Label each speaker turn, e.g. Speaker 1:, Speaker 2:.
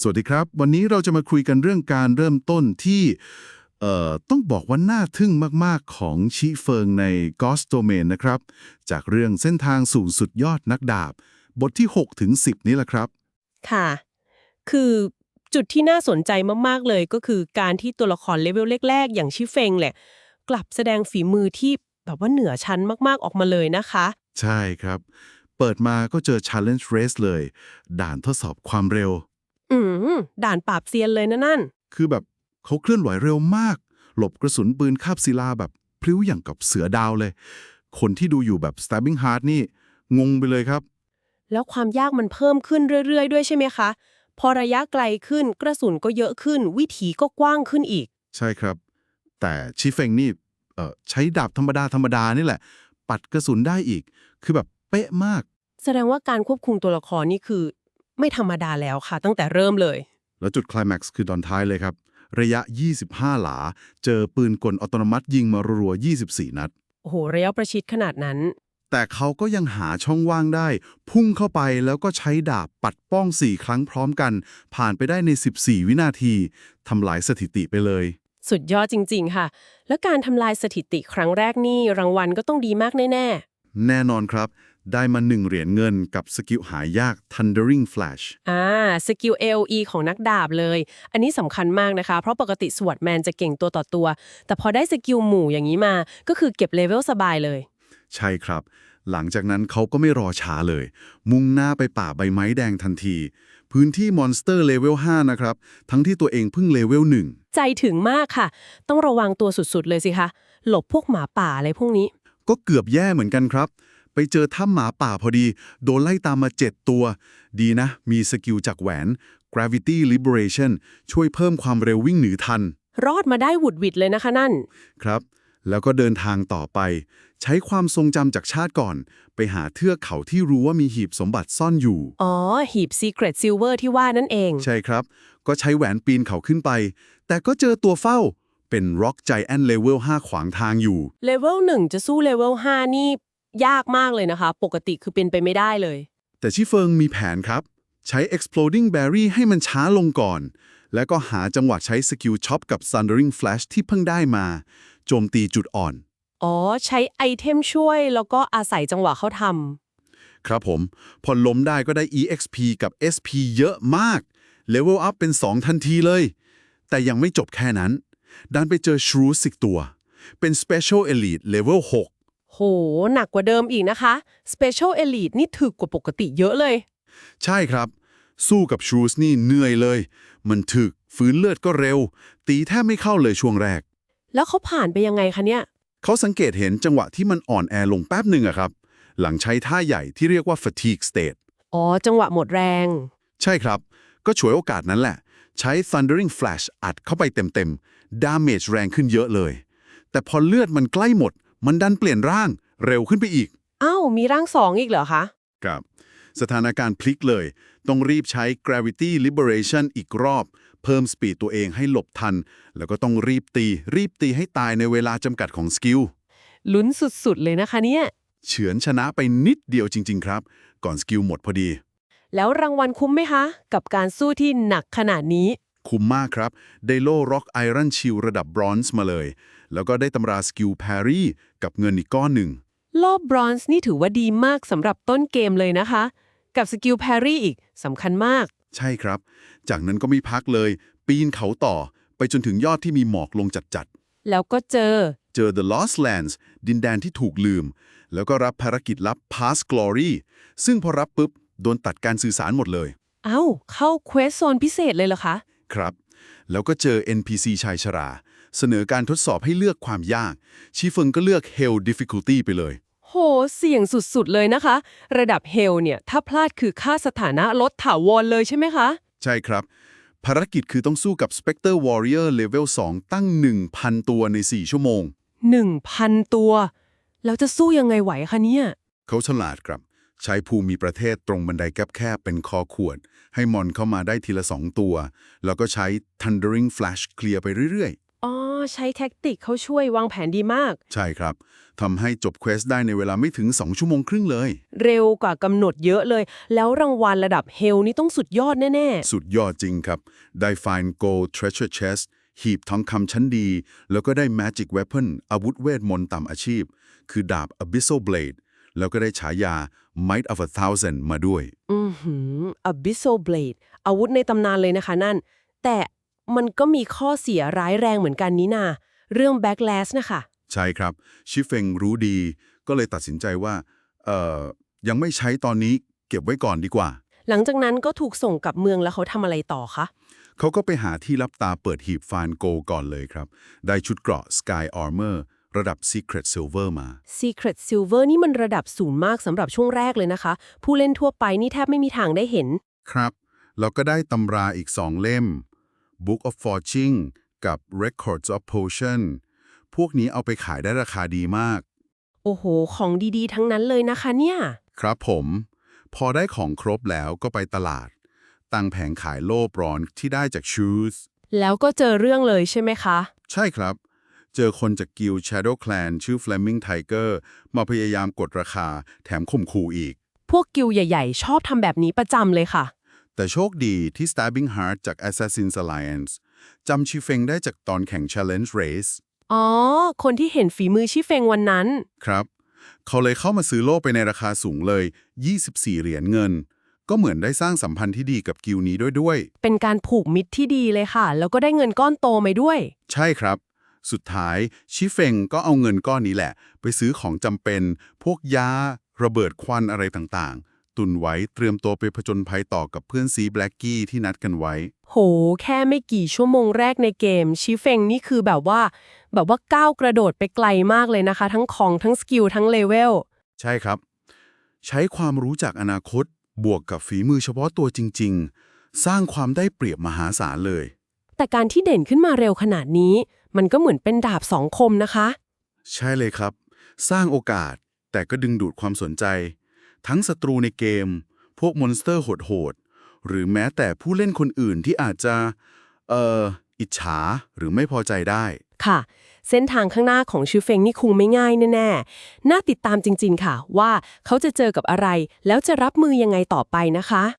Speaker 1: สวัสดีครับ วันนี้เราจะมาคุยกันเรื่องการเริ่มต้นที่เอ่อต้องบอกว่าน่าทึ่งมาก ๆ ของชิเฟิงใน Ghost Domain นะครับ จากเรื่องเส้นทางสู่สุดยอดนักดาบ บทที่ 6 ถึง 10 นี้แหละครับ
Speaker 2: ค่ะ คือจุดที่น่าสนใจมาก ๆ เลยก็คือการที่ตัวละครเลเวลแรก ๆ อย่างชิเฟงแหละ กลับแสดงฝีมือที่แบบว่าเหนือชั้นมาก ๆ ออกมาเลยนะคะ
Speaker 1: ใช่ครับ เปิดมาก็เจอ Challenge Race เลย ด่านทดสอบความเร็ว
Speaker 2: อืมด่านปราบเซียนเลยนะนั่น
Speaker 1: คือแบบเขาเคลื่อนไหวเร็วมาก หลบกระสุนปืนคาบศิลาแบบพลิ้วอย่างกับเสือดาวเลย คนที่ดูอยู่แบบ Stabbing Heart นี่ งงไปเลยครับ
Speaker 2: แล้วความยากมันเพิ่มขึ้นเรื่อย ๆ ด้วยใช่ไหมคะ พอระยะไกลขึ้นกระสุนก็เยอะขึ้น วิถีก็กว้างขึ้นอีก
Speaker 1: ใช่ครับ แต่ชิเฟงนี่เอ่อใช้ดาบธรรมดาธรรมดานี่แหละ ปัดกระสุนได้อีก คือแบบเป๊ะมาก
Speaker 2: แสดงว่าการควบคุมตัวละครนี่คือ ไม่ธรรมดาแล้วค่ะ ตั้งแต่เริ่มเลย
Speaker 1: แล้วจุดคลายแม็กซ์คือตอนท้ายเลยครับ ระยะ 25 หลา เจอปืนกลอัตโนมัติยิงมารัวๆ24 นัด
Speaker 2: โอ้โหระยะประชิดขนาดนั้น
Speaker 1: แต่เขาก็ยังหาช่องว่างได้ พุ่งเข้าไปแล้วก็ใช้ดาบปัดป้อง 4 ครั้งพร้อมกัน ผ่านไปได้ใน 14 วินาทีทำลายสถิติไปเลย
Speaker 2: สุดยอดจริง ๆ ค่ะ แล้วการทำลายสถิติครั้งแรกนี่รางวัลก็ต้องดีมากแน่
Speaker 1: แน่นอนครับ ได้มาหนึ่งเหรียญเงินกับสกิลหายาก Thundering Flash
Speaker 2: ๆอ่า สกิล AOE ของนักดาบเลย อันนี้สำคัญมากนะคะ เพราะปกติสวดแมนจะเก่งตัวต่อตัว แต่พอได้สกิลหมู่อย่างนี้มา ก็คือเก็บเลเวลสบายเลย
Speaker 1: ใช่ครับ หลังจากนั้นเขาก็ไม่รอช้าเลย มุ่งหน้าไปป่าใบไม้แดงทันที พื้นที่มอนสเตอร์เลเวล5นะครับ ทั้งที่ตัวเองเพิ่งเลเวล1
Speaker 2: ใจถึงมากค่ะ ต้องระวังตัวสุดๆเลยสิคะ หลบพวกหมาป่าอะไรพวกนี้
Speaker 1: ก็เกือบแย่เหมือนกันครับ ไปเจอถ้ำหมาป่าพอดี โดนไล่ตามมา 7 ตัว ดีนะ มีสกิลจากแหวน Gravity Liberation ช่วยเพิ่มความเร็ววิ่งหนีทัน
Speaker 2: รอดมาได้หวุดหวิดเลยนะคะนั่น
Speaker 1: ครับ แล้วก็เดินทางต่อไป ใช้ความทรงจำจากชาติก่อน ไปหาเทือกเขาที่รู้ว่ามีหีบสมบัติซ่อนอยู่
Speaker 2: อ๋อ หีบ Secret Silver ที่ว่านั่นเอง
Speaker 1: ใช่ครับ ก็ใช้แหวนปีนเขาขึ้นไป แต่ก็เจอตัวเฝ้าเป็น Rock Giant Level 5 ขวางทางอยู่
Speaker 2: เลเวล1จะสู้เลเวล5นี่ ยากมากเลยนะคะ ปกติคือเป็นไปไม่ได้เลย
Speaker 1: แต่ชิเฟิงมีแผนครับ ใช้ Exploding Berry ให้มันช้าลงก่อน แล้วก็หาจังหวะใช้สกิลช็อปกับ Thundering Flash ที่เพิ่งได้มา โจมตีจุดอ่อน
Speaker 2: อ๋อ ใช้ไอเทมช่วยแล้วก็อาศัยจังหวะเขาท
Speaker 1: ครับผมพอล้มได้ก็ได้ EXP กับ SP เยอะมาก Level Up เป็น 2 ทันทีเลย แต่ยังไม่จบแค่นั้น ดันไปเจอ Shrew สิกตัว เป็น Special Elite Level 6ำ
Speaker 2: โห หนักกว่าเดิมอีกนะคะ Special Elite นี่ถึกกว่าปกติเยอะเลย
Speaker 1: ใช่ครับ สู้กับ Shrews นี่เหนื่อยเลย มันถึกฟื้นเลือดก็เร็ว ตีแทบไม่เข้าเลยช่วงแรก
Speaker 2: แล้วเขาผ่านไปยังไงคะเนี่ย
Speaker 1: เขาสังเกตเห็นจังหวะที่มันอ่อนแอลงแป๊บหนึ่งอะครับ หลังใช้ท่าใหญ่ที่เรียกว่า fatigue state
Speaker 2: อ๋อ จังหวะหมดแรง
Speaker 1: ใช่ครับ ก็ฉวยโอกาสนั้นแหละ ใช้ thundering flash อัดเข้าไปเต็มๆดาเมจแรงขึ้นเยอะเลย แต่พอเลือดมันใกล้หมด มันดันเปลี่ยนร่างเร็วขึ้นไปอีก
Speaker 2: อ้าว มีร่างสองอีกเหรอคะ
Speaker 1: ครับ สถานการณ์พลิกเลย ต้องรีบใช้ gravity liberation อีกรอบ เพิ่มสปีดตัวเองให้หลบทัน แล้วก็ต้องรีบตี รีบตีให้ตายในเวลาจำกัดของสกิล
Speaker 2: ลุ้นสุดๆเลยนะคะเนี่ย
Speaker 1: เฉือนชนะไปนิดเดียวจริง ๆ ครับ ก่อนสกิลหมดพอดี
Speaker 2: แล้วรางวัลคุ้มไหมคะ กับการสู้ที่หนักขนาดนี้
Speaker 1: คุ้มมากครับ ได้โล่ร็อกไอรอนชิลระดับบรอนซ์มาเลย แล้วก็ได้ตำราสกิลแพรี่กับเงินอีกก้อนหนึ่ง
Speaker 2: รอบบรอนซ์นี่ถือว่าดีมากสำหรับต้นเกมเลยนะคะ กับสกิลแพรี่อีกสำคัญมาก
Speaker 1: ใช่ครับ จากนั้นก็ไม่พักเลย ปีนเขาต่อ ไปจนถึงยอดที่มีหมอกลงจัด
Speaker 2: แล้วก็เจอ
Speaker 1: ๆเจอ The Lost Lands ดินแดนที่ถูกลืม แล้วก็รับภารกิจลับ Past Glory ซึ่งพอรับปุ๊บ โดนตัดการสื่อสารหมดเลย
Speaker 2: เอ้า เข้าเควสโซนพิเศษเลยเหรอคะ
Speaker 1: ครับ แล้วก็เจอ NPC ชายชรา เสนอการทดสอบให้เลือกความยาก ชีเฟิงก็เลือก Hell Difficulty ไปเลย
Speaker 2: โห เสี่ยงสุดๆเลยนะคะ ระดับเฮลเนี่ย ถ้าพลาดคือค่าสถานะลดถาวรเลยใช่ไหมคะ
Speaker 1: ใช่ครับ ภารกิจคือต้องสู้กับ Spectre Warrior Level 2 ตั้ง 1,000 ตัวใน 4 ชั่วโมง
Speaker 2: 1,000 ตัว แล้วจะสู้ยังไงไหวคะเนี่ย
Speaker 1: เขาฉลาดครับ ใช้ภูมิประเทศตรงบันไดแคบๆเป็นคอขวด ให้มอนเข้ามาได้ทีละ2ตัว แล้วก็ใช้ Thundering Flash เคลียร์ไปเรื่อย
Speaker 2: อ๋อ ใช้แท็กติกเขาช่วยวางแผนดีมาก
Speaker 1: ใช่ครับทำให้จบเควสได้ในเวลาไม่ถึง 2 ชั่วโมงครึ่งเลย
Speaker 2: เร็วกว่ากำหนดเยอะเลย แล้วรางวัลระดับเฮลนี่ต้องสุดยอดแน่
Speaker 1: สุดยอดจริงครับ ได้ Fine Gold Treasure Chest หีบทองคำชั้นดี แล้วก็ได้ Magic Weapon อาวุธเวทมนต์ตามอาชีพ คือดาบ Abyssal Blade แล้วก็ได้ฉายา Might of a Thousand มาด้วย
Speaker 2: ๆอือหือ Abyssal Blade อาวุธในตำนานเลยนะคะนั่น แต่มันก็มีข้อเสียร้ายแรงเหมือนกันนี้นาเรื่อง Backlash นะคะ
Speaker 1: ใช่ครับ ชิเฟงรู้ดี ก็เลยตัดสินใจว่า เอ่อ ยังไม่ใช้ตอนนี้เก็บไว้ก่อนดีกว่า
Speaker 2: หลังจากนั้นก็ถูกส่งกลับเมืองแล้วเขาทำอะไรต่อคะ
Speaker 1: เขาก็ไปหาที่รับตาเปิดหีบฟานโกก่อนเลยครับ ได้ชุดเกราะ Sky Armor ระดับ Secret Silver มา
Speaker 2: Secret Silver นี่มันระดับสูงมากสำหรับช่วงแรกเลยนะคะ ผู้เล่นทั่วไปนี่แทบไม่มีทางได้เห็น
Speaker 1: ครับแล้วก็ได้ตำราอีกสองเล่ม Book of Fortune กับ Records of Potion พวกนี้เอาไปขายได้ราคาดีมาก
Speaker 2: โอ้โห ของดีๆ ทั้งนั้นเลยนะคะเนี่ย
Speaker 1: ครับผม พอได้ของครบแล้วก็ไปตลาด ตั้งแผงขายโล่ปรอนที่ได้จาก Shoes
Speaker 2: แล้วก็เจอเรื่องเลยใช่ไหมคะ
Speaker 1: ใช่ครับ เจอคนจากกิล Shadow Clan ชื่อ Flaming Tiger มาพยายามกดราคาแถมข่มขู่อีก
Speaker 2: พวกกิลด์ใหญ่ๆ ชอบทำแบบนี้ประจำเลยค่ะ
Speaker 1: แต่โชคดีที่ Stabbing Heart จาก Assassin's Alliance จำชิเฟงได้จากตอนแข่ง Challenge Race
Speaker 2: อ๋อ คนที่เห็นฝีมือชิเฟงวันนั้น
Speaker 1: ครับ เขาเลยเข้ามาซื้อโล่ไปในราคาสูงเลย 24 เหรียญเงิน ก็เหมือนได้สร้างสัมพันธ์ที่ดีกับกิลนี้ด้วยด้วย
Speaker 2: เป็นการผูกมิตรที่ดีเลยค่ะ แล้วก็ได้เงินก้อนโตมาด้วย
Speaker 1: ใช่ครับ สุดท้ายชิเฟงก็เอาเงินก้อนนี้แหละ ไปซื้อของจำเป็น พวกยา ระเบิดควันอะไรต่างๆ ตุนไว้เตรียมตัวไปผจญภัยต่อกับเพื่อนซีแบล็กกี้ที่นัดกันไว้
Speaker 2: โห แค่ไม่กี่ชั่วโมงแรกในเกม ชิเฟงนี่คือแบบว่า แบบว่าก้าวกระโดดไปไกลมากเลยนะคะ ทั้งของทั้งสกิลทั้งเลเวล
Speaker 1: ใช่ครับ ใช้ความรู้จากอนาคตบวกกับฝีมือเฉพาะตัวจริง ๆ สร้างความได้เปรียบมหาศาลเลย
Speaker 2: แต่การที่เด่นขึ้นมาเร็วขนาดนี้ มันก็เหมือนเป็นดาบสองคมนะคะ
Speaker 1: ใช่เลยครับ สร้างโอกาสแต่ก็ดึงดูดความสนใจ ทั้งศัตรูในเกม พวกมอนสเตอร์โหดๆ หรือแม้แต่ผู้เล่นคนอื่นที่อาจจะ เอ่อ อิจฉาหรือไม่พอใจได้
Speaker 2: ค่ะ เส้นทางข้างหน้าของชิเฟงนี่คงไม่ง่ายแน่ๆ น่าติดตามจริง ๆ ค่ะ ว่าเขาจะเจอกับอะไร แล้วจะรับมือยังไงต่อไปนะคะ